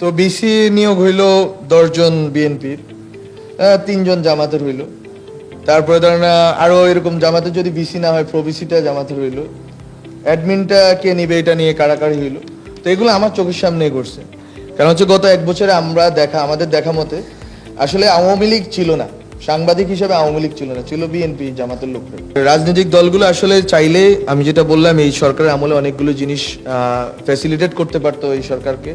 তো বিসি নিয়োগ হইল দশজন বিএনপির তিনজন জামাতের হইল। তারপরে ধরেন আহ, আরও এরকম জামাতে যদি বিসি না হয় প্রবিসিটা জামাতের হইল। অ্যাডমিনটা কে নিবে এটা নিয়ে কাড়াকাড়ি হইল। তো এগুলো আমার চোখের সামনে ঘটছে। কারণ হচ্ছে গত এক বছরে আমরা দেখা আমাদের দেখা মতে আসলে আওয়ামী লীগ ছিল না। সাংবাদিক হিসেবে আওয়ামী লীগ ছিল না ছিল বিএনপি জামাতের লোকরা। রাজনৈতিক দলগুলো আসলে চাইলে আমি যেটা বললাম এই সরকারের আমলে অনেকগুলো জিনিস ফ্যাসিলিটেট করতে পারতো এই সরকারকে।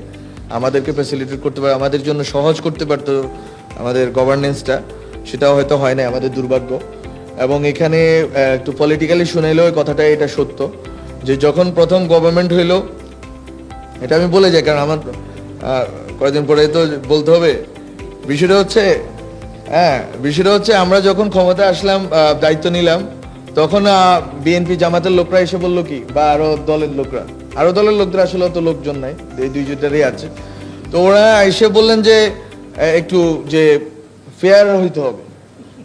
আমাদেরকে ফ্যাসিলিটেট করতে পারে, আমাদের জন্য সহজ করতে পারতো আমাদের গভর্নেন্সটা সেটাও হয়তো হয় না আমাদের দুর্ভাগ্য। এবং এখানে একটু পলিটিক্যালি শুনাইলেও এই কথাটা এটা সত্য, যে যখন প্রথম গভর্নমেন্ট হইল, এটা আমি বলে যাই, কারণ আমার কয়েকদিন পরে তো বলতে হবে। বিষয়টা হচ্ছে হ্যাঁ বিষয়টা হচ্ছে আমরা যখন ক্ষমতা আসলাম দায়িত্ব নিলাম, তখন বিএনপি জামাতের লোকরা এসে বলল কি, বা আরও দলের লোকরা আরও দলের লোকদের আসলে অত লোকজন নাই এই দুইজনেরই আছে। তো ওরা এসে বললেন যে একটু যে ফেয়ার হইতে হবে।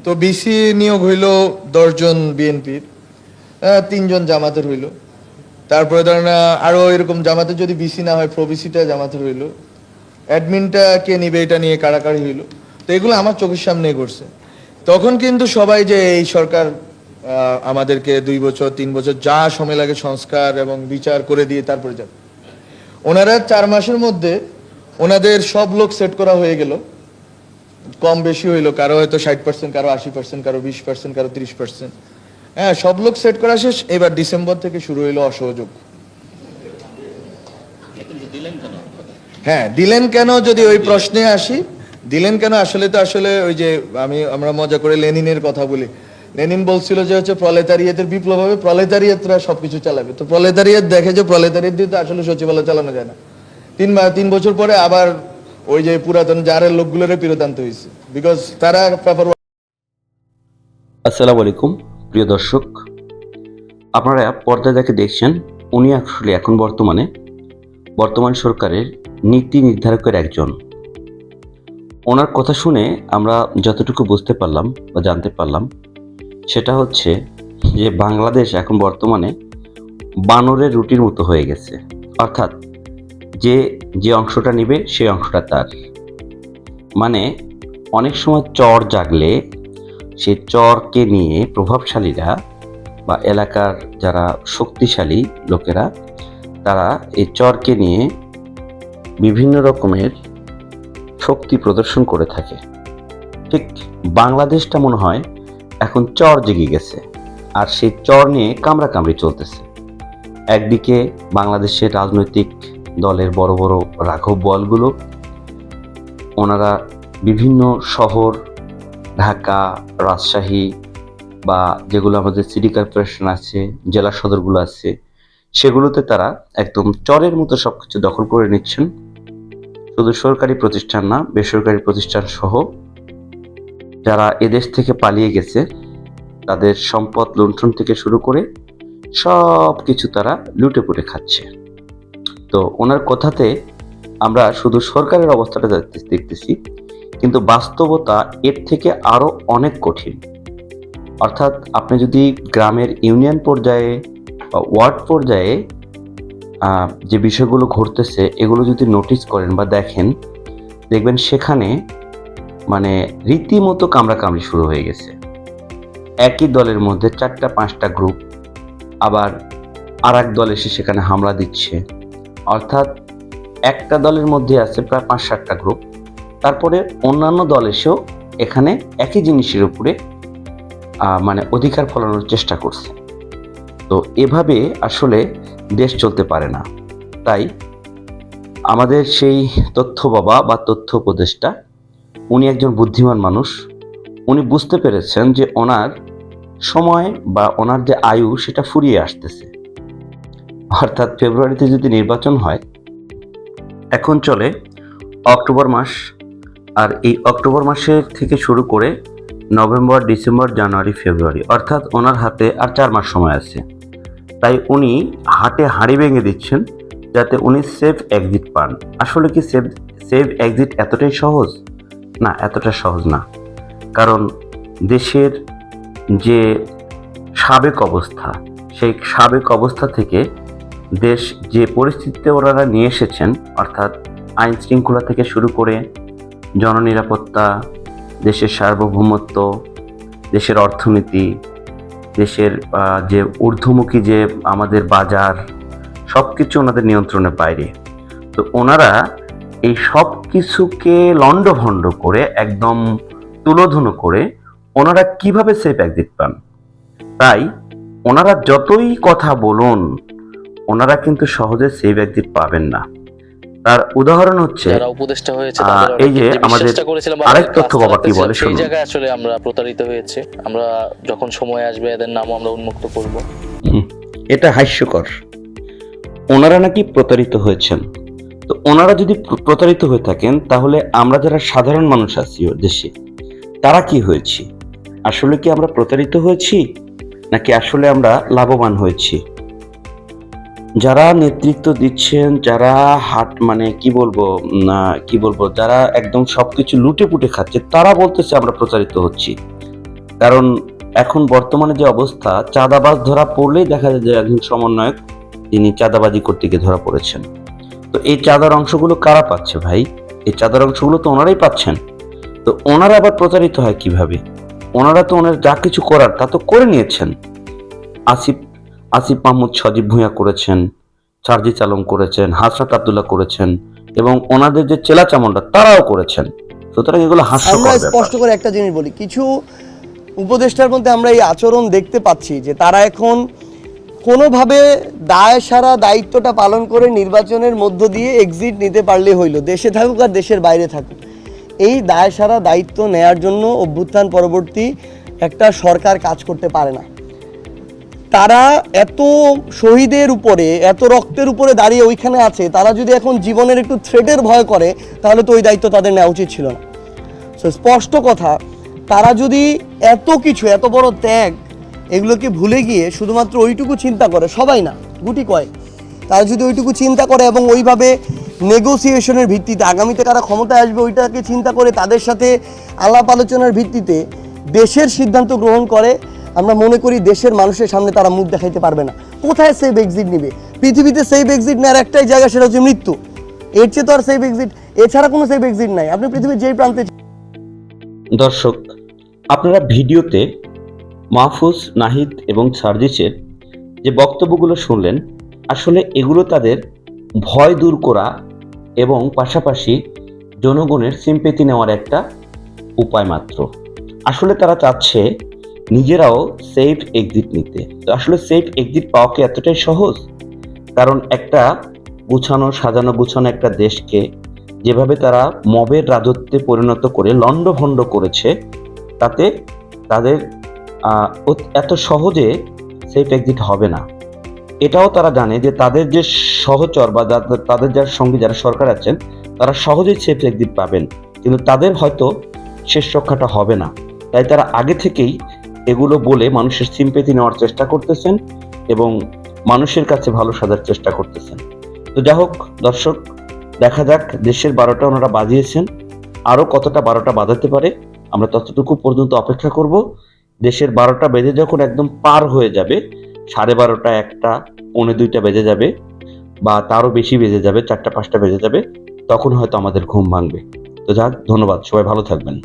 তো বিসি নিয়োগ হইল দশজন বিএনপির তিনজন জামাতের হইল। তারপরে ধরেন আহ, আরও এরকম জামাতে যদি বিসি না হয় প্রবিসিটা জামাতের হইল। অ্যাডমিনটা কে নিবে এটা নিয়ে কাড়াকাড়ি হইল। তো এগুলো আমার চোখের সামনে ঘটছে। তখন কিন্তু সবাই যে এই সরকার আমাদেরকে দুই বছর, তিন বছর যা সময় লাগে সংস্কার এবং বিচার করে দিয়ে তারপরে যাবে। ওনারা চার মাসের মধ্যে ওনাদের সব লোক সেট করা হয়ে গেল। কম বেশি হইল, কারও হয়তো ষাট পার্সেন্ট কারও আশি পার্সেন্ট কারও বিশ পার্সেন্ট কারও তিরিশ পার্সেন্ট হ্যাঁ সব লোক সেট করা শেষ, এবার ডিসেম্বর থেকে শুরু হইল অসহযোগ। হ্যাঁ দিলেন কেন যদি ওই প্রশ্নে আসি? দিলেন কেন? আসলে তো আসলে ওই যে আমি, আমরা মজা করে লেনিনের কথা বলি। লেনিন বলছিল যে হচ্ছে প্রলেতারিয়াতের বিপ্লব হবে, প্রলেতারিয়াতরা সবকিছু চালাবে। তো প্রলেতারিয়াত দেখে যে প্রলেতারিয়াত দিয়ে তো আসলে সচিবালয় চালানো যায় না। তিন মা- তিন বছর পরে আবার ওই যে পুরাতন জারের লোকগুলোরে ফেরত আনতে হয়েছে। বিকজ তারা পেপার আসসালামু আলাইকুম, প্রিয় দর্শক। আপনারা পর্দায় যাকে দেখছেন, উনি আসলে এখন বর্তমানে বর্তমান সরকারের নীতি নির্ধারকের একজন। ওনার কথা শুনে আমরা যতটুকু বুঝতে পারলাম বা জানতে পারলাম সেটা হচ্ছে যে বাংলাদেশ এখন বর্তমানে বানরের রুটির মতো হয়ে গেছে। অর্থাৎ যে যে অংশটা নেবে সেই অংশটা তার। মানে অনেক সময় চর জাগলে সে চরকে নিয়ে প্রভাবশালীরা বা এলাকার যারা শক্তিশালী লোকেরা, তারা এই চরকে নিয়ে বিভিন্ন রকমের শক্তি প্রদর্শন করে থাকে। ঠিক বাংলাদেশটা মনে হয় এখন চর জেগে গেছে, আর সেই চর নিয়ে কামড়াকামড়ি চলতেছে। একদিকে বাংলাদেশের রাজনৈতিক দলের বড় বড় রাঘব বলগুলো, ওনারা বিভিন্ন শহর, ঢাকা, রাজশাহী বা যেগুলো আমাদের সিটি কর্পোরেশন আছে, জেলা সদরগুলো আছে, সেগুলোতে তারা একদম চরের মতো সব কিছু দখল করে নিচ্ছেন। শুধু সরকারি প্রতিষ্ঠান না, বেসরকারি প্রতিষ্ঠান সহ যারা এদেশ থেকে পালিয়ে গেছে, তাদের সম্পদ লুণ্ঠন থেকে শুরু করে সব কিছু তারা লুটে পুটে খাচ্ছে। তো ওনার কথাতে আমরা শুধু সরকারের অবস্থাটা দেখতেছি কিন্তু বাস্তবতা এর থেকে আরও অনেক কঠিন। অর্থাৎ আপনি যদি গ্রামের ইউনিয়ন পর্যায়ে বা ওয়ার্ড পর্যায়ে যে বিষয়গুলো ঘটতেছে, এগুলো যদি নোটিস করেন বা দেখেন, দেখবেন সেখানে মানে রীতিমতো কামড়াকামড়ি শুরু হয়ে গেছে। একই দলের মধ্যে চারটা পাঁচটা গ্রুপ আবার আর এক দল এসে সেখানে হামলা দিচ্ছে। অর্থাৎ একটা দলের মধ্যে আছে প্রায় পাঁচ সাতটা গ্রুপ তারপরে অন্যান্য দল এসেও এখানে একই জিনিসের উপরে মানে অধিকার ফলানোর চেষ্টা করছে। তো এভাবে আসলে দেশ চলতে পারে না। তাই আমাদের সেই তথ্য বাবা বা তথ্য উপদেষ্টা উনি একজন বুদ্ধিমান মানুষ। উনি বুঝতে পেরেছেন যে ওনার সময় বা ওনার যে আয়ু, সেটা ফুরিয়ে আসতেছে। অর্থাৎ ফেব্রুয়ারিতে যদি নির্বাচন হয়, এখন চলে অক্টোবর মাস। আর এই অক্টোবর মাসের থেকে শুরু করে নভেম্বর, ডিসেম্বর, জানুয়ারি, ফেব্রুয়ারি, অর্থাৎ ওনার হাতে আর চার মাস সময় আছে। তাই উনি হাটে হাঁড়ি ভেঙে দিচ্ছেন যাতে উনি সেফ এক্সিট পান। আসলে কি সেফ সেফ এক্সিট এতটাই সহজ? না, এতটা সহজ না। কারণ দেশের যে সাবেক অবস্থা, সেই সাবেক অবস্থা থেকে দেশ যে পরিস্থিতিতে ওনারা নিয়ে এসেছেন, অর্থাৎ আইন শৃঙ্খলা থেকে শুরু করে জননিরাপত্তা, দেশের সার্বভৌমত্ব, দেশের অর্থনীতি, দেশের যে ঊর্ধ্বমুখী যে আমাদের বাজার সব কিছু ওনাদের নিয়ন্ত্রণের বাইরে। তো ওনারা এই সব কিছুকে লণ্ডভণ্ড করে একদম তুলোধুনো করে ওনারা কীভাবে সেফ এক্সিট পান তাই ওনারা যতই কথা বলুন ওনারা কিন্তু সহজে সেফ এক্সিট পাবেন না। তার উদাহরণ হচ্ছে যারা উপদেষ্টা হয়েছে এই যে আমাদের করেছিলাম আরেক তথ্য বাবা কি বলে সেই জায়গায় আসলে আমরা প্রতারিত হয়েছে। আমরা যখন সময় আসবে এদের নামও আমরা উন্মুক্ত করব। হুম, এটা হাস্যকর। ওনারা নাকি প্রতারিত হয়েছেন। তো ওনারা যদি প্রতারিত হয়ে থাকেন, তাহলে আমরা যারা সাধারণ মানুষ আছি দেশে, তারা কি হয়েছি? আসলে কি আমরা প্রতারিত হয়েছি? নাকি আসলে আমরা লাভবান হয়েছি? যারা নেতৃত্ব দিচ্ছেন, যারা হাট মানে কি বলব না কি বলব, যারা একদম সবকিছু লুটে পুটে খাচ্ছে, তারা বলতেছে আমরা প্রচারিত হচ্ছি। কারণ এখন বর্তমানে যে অবস্থা, চাঁদাবাজ ধরা পড়লেই দেখা যায় যে একজন সমন্বয়ক তিনি চাঁদাবাজি করতে গিয়ে ধরা পড়েছেন। তো এই চাঁদার অংশগুলো কারা পাচ্ছে ভাই? এই চাঁদার অংশগুলো তো ওনারাই পাচ্ছেন। তো ওনারা আবার প্রচারিত হয় কীভাবে? ওনারা তো ওনার যা কিছু করার তা তো করে নিয়েছেন। আসিফ আসিফ মাহমুদ সজীব ভূঁইয়া করেছেন সার্জিস আলম করেছেন হাসরাত আবদুল্লাহ করেছেন এবং ওনাদের যে চেলা চামুন্ডা তারাও করেছেন। সুতরাং এগুলো আমরা স্পষ্ট করে একটা জিনিস বলি। কিছু উপদেষ্টার মধ্যে আমরা এই আচরণ দেখতে পাচ্ছি যে তারা এখন কোনোভাবে দায় সারা দায়িত্বটা পালন করে নির্বাচনের মধ্য দিয়ে এক্সিট নিতে পারলে হইল, দেশে থাকুক আর দেশের বাইরে থাকুক। এই দায় সারা দায়িত্ব নেয়ার জন্য অভ্যুত্থান পরবর্তী একটা সরকার কাজ করতে পারে না। তারা এত শহীদের উপরে, এত রক্তের উপরে দাঁড়িয়ে ওইখানে আছে, তারা যদি এখন জীবনের একটু থ্রেটের ভয় করে, তাহলে তো ওই দায়িত্ব তাদের নেওয়া উচিত ছিল না। স্পষ্ট কথা, তারা যদি এত কিছু, এত বড় ত্যাগ এগুলোকে ভুলে গিয়ে শুধুমাত্র ওইটুকু চিন্তা করে, সবাই না, গুটি কয় তারা যদি ওইটুকু চিন্তা করে এবং ওইভাবে নেগোসিয়েশনের ভিত্তিতে, আগামীতে কারা ক্ষমতায় আসবে ওইটাকে চিন্তা করে তাদের সাথে আলাপ আলোচনার ভিত্তিতে দেশের সিদ্ধান্ত গ্রহণ করে, আমরা মনে করি দেশের মানুষের সামনে তারা মুখ দেখাইতে পারবে না। কোথায় সেফ এক্সিট নিবে? পৃথিবীতে সেফ এক্সিট নেওয়ার একটাই জায়গা সেটা হচ্ছে মৃত্যু। এর চেয়ে তো আর সেফ এক্সিট এছাড়া কোনো সেফ এক্সিট নাই। আপনি পৃথিবীর যেই প্রান্তে দর্শক, আপনারা ভিডিওতে মাহফুজ, নাহিদ এবং সার্জিসের যে বক্তব্যগুলো শুনলেন, আসলে এগুলো তাদের ভয় দূর করা এবং পাশাপাশি জনগণের সিম্পেতি নেওয়ার একটা উপায় মাত্র। আসলে তারা চাচ্ছে নিজেরাও সেফ এক্সিট নিতে। তো আসলে সেফ এক্সিট পাওয়া কি এতটাই সহজ? কারণ একটা গুছানো, সাজানো, গুছানো একটা দেশকে যেভাবে তারা মবের রাজত্বে পরিণত করে লণ্ডভণ্ড করেছে, তাতে তাদের এত সহজে সেফ এক্সিট হবে না। এটাও তারা জানে যে তাদের যে সহচর বা তাদের যার সঙ্গে যারা সরকার আছেন, তারা সহজেই সেফ এক্সিট পাবেন। কিন্তু তাদের হয়তো শেষ রক্ষাটা হবে না। তাই তারা আগে থেকেই এগুলো বলে মানুষের সিম্পেথি নেওয়ার চেষ্টা করতেছেন এবং মানুষের কাছে ভালো সাজার চেষ্টা করতেছেন। তো যাই হোক, দর্শক, দেখা যাক দেশের বারোটা ওনারা বাজিয়েছেন। আরও কতটা বারোটা বাজাতে পারে, আমরা ততটুকু পর্যন্ত অপেক্ষা করব। দেশের বারোটা বেজে যখন একদম পার হয়ে যাবে, সাড়ে বারোটা, একটা, পৌনে দুইটা বেজে যাবে বা তারও বেশি বেজে যাবে, চারটা, পাঁচটা বেজে যাবে, তখন হয়তো আমাদের ঘুম ভাঙবে। তো যাক, ধন্যবাদ, সবাই ভালো থাকবেন।